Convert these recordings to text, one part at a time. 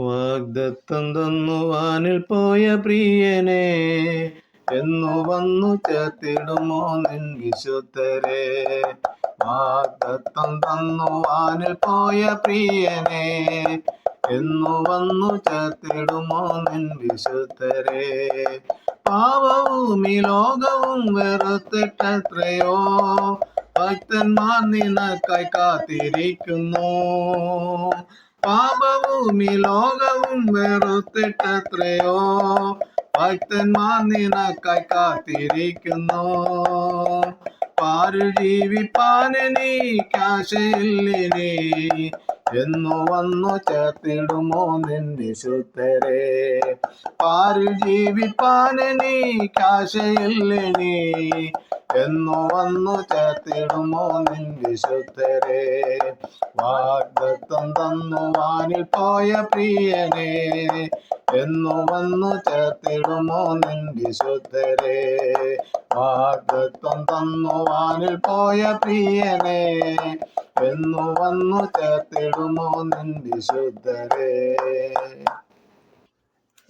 വാഗ്ദത്തം തന്നു വാനിൽ പോയ പ്രിയനെ. എന്നു വന്നു ചേർത്തിടുമോ നിൻ വിശുദ്ധരെ? വാഗ്ദത്തം തന്നു വാനിൽ പോയ പ്രിയനെ. എന്നു വന്നു ചേർത്തിടുമോ നിൻ വിശുദ്ധരെ? പാവവും ഈ ലോകവും വെറുത്തിട്ടത്രയോ? ഭക്തന്മാർ നിനക്കായി കാത്തിരിക്കുന്നു. പാപവും ഈ ലോകവും വെറുത്തിട്ടത്രയോ ഭക്തന്മാർ നിനക്കായി കാത്തിരിക്കുന്നു. പാരു കാശയില്ലിനി എന്നു വന്നു ചേർത്തിടുമോ നിന്നിശുദ്ധരെ പാരു ജീവിപ്പാനെനിക്കാശയില്ലിനി എന്നു വന്നു ചേർത്തിടുമോ നിൻ വിശുദ്ധരെ വാഗ്ദത്തം തന്നു വാനിൽ പോയ പ്രിയനെ. എന്നു വന്നു ചേർത്തിടുമോ നിൻ വിശുദ്ധരെ വാഗ്ദത്തം തന്നു വാനിൽ പോയ പ്രിയനെ. എന്നു വന്നു ചേർത്തിടുമോ നിൻ വിശുദ്ധരെ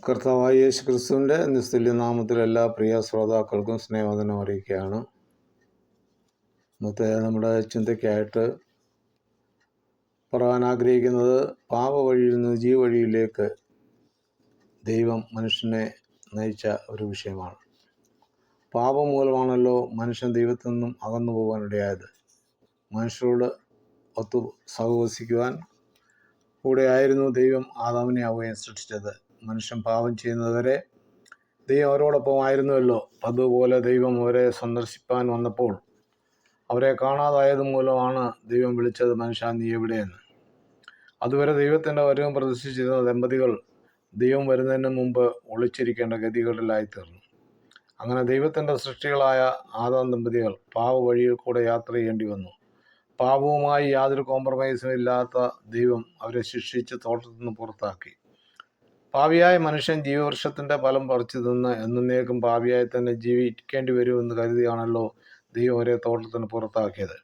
കർത്താവായ യേശു ക്രിസ്തുവിന്റെ നിസ്തുല്യ നാമത്തിൽ എല്ലാ പ്രിയ ശ്രോതാക്കൾക്കും സ്നേഹവദനം അറിയിക്കുകയാണ്. ഇന്നത്തെ നമ്മുടെ ചിന്തയ്ക്കായിട്ട് പറയാൻ ആഗ്രഹിക്കുന്നത് പാപ വഴിയിൽ നിന്ന് ജീവവഴിയിലേക്ക് ദൈവം മനുഷ്യനെ നയിച്ച ഒരു വിഷയമാണ്. പാപം മൂലമാണല്ലോ മനുഷ്യൻ ദൈവത്തിൽ നിന്നും അകന്നു പോകാനിടയായത്. മനുഷ്യരോട് ഒത്തു സഹവസിക്കുവാൻ കൂടെയായിരുന്നു ദൈവം ആദാമിനെ അവയെ സൃഷ്ടിച്ചത്. മനുഷ്യൻ പാപം ചെയ്യുന്നതുവരെ ദൈവം അവരോടൊപ്പം ആയിരുന്നുവല്ലോ അതുപോലെ ദൈവം അവരെ സന്ദർശിപ്പാൻ വന്നപ്പോൾ അവരെ കാണാതായത് മൂലമാണ് ദൈവം വിളിച്ചത് മനുഷ്യ നീ എവിടെയെന്ന്? അതുവരെ ദൈവത്തിന്റെ വരവും പ്രദർശിച്ചിരുന്ന ദമ്പതികൾ ദൈവം വരുന്നതിന് മുമ്പ് ഒളിച്ചിരിക്കേണ്ട ഗതികളിലായിത്തീർന്നു അങ്ങനെ ദൈവത്തിന്റെ സൃഷ്ടികളായ ആദാം ദമ്പതികൾ പാവ വഴിയിൽ കൂടെ യാത്ര ചെയ്യേണ്ടി വന്നു. പാപവുമായി യാതൊരു കോംപ്രമൈസും ഇല്ലാത്ത ദൈവം അവരെ ശിക്ഷിച്ച് തോട്ടത്തിൽ നിന്ന് പുറത്താക്കി. പാപിയായ മനുഷ്യൻ ജീവവൃക്ഷത്തിന്റെ ഫലം പറിച്ചു തിന്ന് എന്നേക്കും പാവിയായി തന്നെ ജീവിക്കേണ്ടി വരുമെന്ന് കരുതിയാണല്ലോ ദൈവം അവരെ തോട്ടത്തിന് പുറത്താക്കിയത്.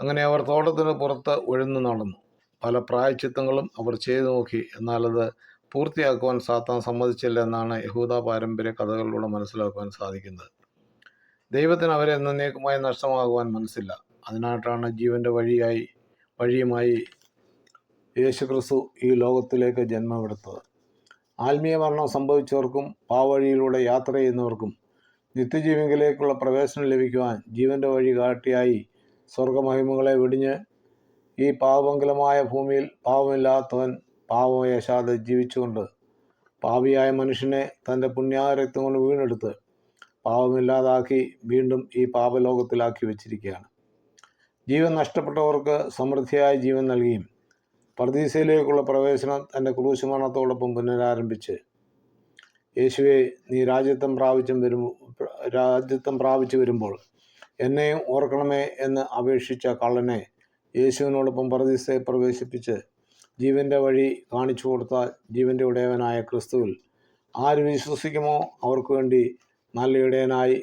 അങ്ങനെ അവർ തോട്ടത്തിന് പുറത്ത് ഉഴന്നു നടന്നു. പല പ്രായച്ചിത്തങ്ങളും അവർ ചെയ്തു നോക്കി. എന്നാൽ അത് പൂർത്തിയാക്കുവാൻ സാത്താൻ സമ്മതിച്ചില്ല എന്നാണ് യഹൂദ പാരമ്പര്യ കഥകളിലൂടെ മനസ്സിലാക്കുവാൻ സാധിക്കുന്നത്. ദൈവത്തിന് അവരെ എന്നേക്കുമായി നഷ്ടമാകുവാൻ മനസ്സില്ല. അതിനായിട്ടാണ് ജീവന്റെ വഴിയായി വഴിയുമായി യേശുക്രിസ്തു ഈ ലോകത്തിലേക്ക് ജന്മമെടുത്തത്. ആത്മീയ മരണം സംഭവിച്ചവർക്കും പാവഴിയിലൂടെ യാത്ര ചെയ്യുന്നവർക്കും നിത്യജീവികളിലേക്കുള്ള പ്രവേശനം ലഭിക്കുവാൻ ജീവന്റെ വഴി കാട്ടിയായി സ്വർഗമഹിമകളെ വെടിഞ്ഞ് ഈ പാപമംഗലമായ ഭൂമിയിൽ പാപമില്ലാത്തവൻ പാവമയശാതെ ജീവിച്ചുകൊണ്ട് പാവിയായ മനുഷ്യനെ തന്റെ പുണ്യാരക്തം കൊണ്ട് വീണെടുത്ത് പാവമില്ലാതാക്കി വീണ്ടും ഈ പാപലോകത്തിലാക്കി വച്ചിരിക്കുകയാണ്. ജീവൻ നഷ്ടപ്പെട്ടവർക്ക് സമൃദ്ധിയായ ജീവൻ നൽകിയും പർദീസയിലേക്കുള്ള പ്രവേശനം തന്റെ ക്രൂശ് മരണത്തോടൊപ്പം പുനരാരംഭിച്ച്. യേശുവെ നീ രാജ്യത്വം പ്രാപിച്ചും വരുമ്പോൾ രാജ്യത്വം പ്രാപിച്ചു വരുമ്പോൾ എന്നെയും ഓർക്കണമേ എന്ന് അപേക്ഷിച്ച കള്ളനെ യേശുവിനോടൊപ്പം പർദീസയെ പ്രവേശിപ്പിച്ച് ജീവന്റെ വഴി കാണിച്ചു കൊടുത്ത ജീവന്റെ ഉടയവനായ ക്രിസ്തുവിൽ ആര് വിശ്വസിക്കുമോ അവർക്ക് വേണ്ടി നല്ല ഇടയനായി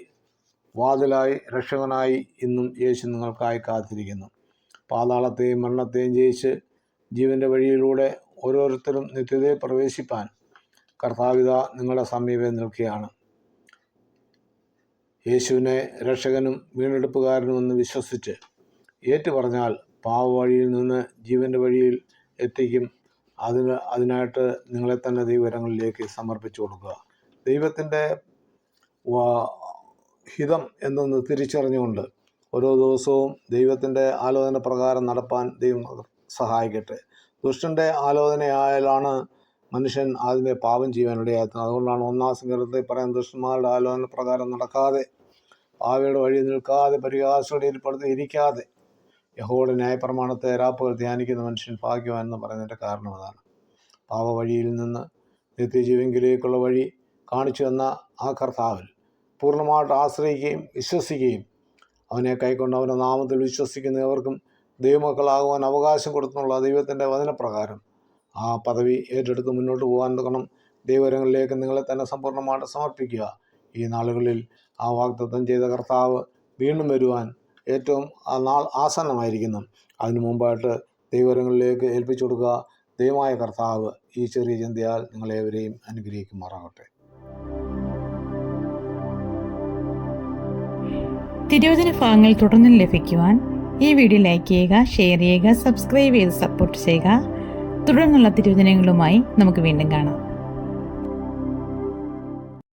വാതിലായി രക്ഷകനായി ഇന്നും യേശു നിങ്ങൾക്കായി കാത്തിരിക്കുന്നു. പാതാളത്തെയും മരണത്തെയും ജയിച്ച് ജീവന്റെ വഴിയിലൂടെ ഓരോരുത്തരും നിത്യതയെ പ്രവേശിപ്പാൻ കർത്താവിത നിങ്ങളുടെ സമീപം നിൽക്കുകയാണ്. യേശുവിനെ രക്ഷകനും വീണ്ടെടുപ്പുകാരനുമെന്ന് വിശ്വസിച്ച് ഏറ്റു പറഞ്ഞാൽ പാവ വഴിയിൽ നിന്ന് ജീവന്റെ വഴിയിൽ എത്തിക്കും. അതിന് അതിനായിട്ട് നിങ്ങളെ തന്നെ ദൈവരങ്ങളിലേക്ക് സമർപ്പിച്ചു കൊടുക്കുക. ദൈവത്തിന്റെ ഹിതം എന്നൊന്ന് തിരിച്ചറിഞ്ഞുകൊണ്ട് ഓരോ ദിവസവും ദൈവത്തിന്റെ ആലോചന പ്രകാരം നടപ്പാൻ ദൈവം സഹായിക്കട്ടെ. ദുഷ്ടന്റെ ആലോചനയായാലാണ് മനുഷ്യൻ ആദ്യമേ പാപം ചെയ്യാനിടയാക്കുന്നത് അതുകൊണ്ടാണ് ഒന്നാം സങ്കീർത്തത്തിൽ പറയാൻ ദുഷ്ടന്മാരുടെ ആലോചന പ്രകാരം നടക്കാതെ പാവയുടെ വഴി നിൽക്കാതെ പരിഹാസയുടെ പടുത്ത് ഇരിക്കാതെ യഹോയുടെ ന്യായപ്രമാണത്തെ രാപ്പുകൾ ധ്യാനിക്കുന്ന മനുഷ്യൻ ഭാഗ്യവാൻ എന്ന് പറയുന്നതിന്റെ കാരണം അതാണ്. പാവ വഴിയിൽ നിന്ന് നിത്യജീവങ്കിലേക്കുള്ള വഴി കാണിച്ചു തന്ന ആ കർത്താവിൽ പൂർണമായിട്ട് ആശ്രയിക്കുകയും വിശ്വസിക്കുകയും അവനെ കൈക്കൊണ്ട് അവന്റെ നാമത്തിൽ വിശ്വസിക്കുന്നവർക്കും ദൈവമക്കളാകുവാൻ അവകാശം കൊടുത്തുള്ള ദൈവത്തിന്റെ വചനപ്രകാരം ആ പദവി ഏറ്റെടുത്ത് മുന്നോട്ട് പോകാൻ തുടങ്ങണം ദൈവരങ്ങളിലേക്ക് നിങ്ങളെ തന്നെ സമ്പൂർണമായിട്ട് സമർപ്പിക്കുക. ഈ നാളുകളിൽ ആ വാഗ്ദത്തം ചെയ്ത കർത്താവ് വീണ്ടും വരുവാൻ ഏറ്റവും ആ നാൾ ആസന്നമായിരിക്കുന്നു. അതിനു മുമ്പായിട്ട് ദൈവരങ്ങളിലേക്ക് ഏൽപ്പിച്ചു കൊടുക്കുക. ദൈവമായ കർത്താവ് ഈ ചെറിയ ചിന്തയാൽ നിങ്ങളേവരെയും അനുഗ്രഹിക്കുമാറാകട്ടെ. തിരുവചന ഭാഗങ്ങൾ തുടർന്നും ലഭിക്കുവാൻ ഈ വീഡിയോ ലൈക്ക് ചെയ്യുക ഷെയർ ചെയ്യുക സബ്സ്ക്രൈബ് ചെയ്ത് സപ്പോർട്ട് ചെയ്യുക. തുടർന്നുള്ള തിരുവചനങ്ങളുമായി നമുക്ക് വീണ്ടും കാണാം.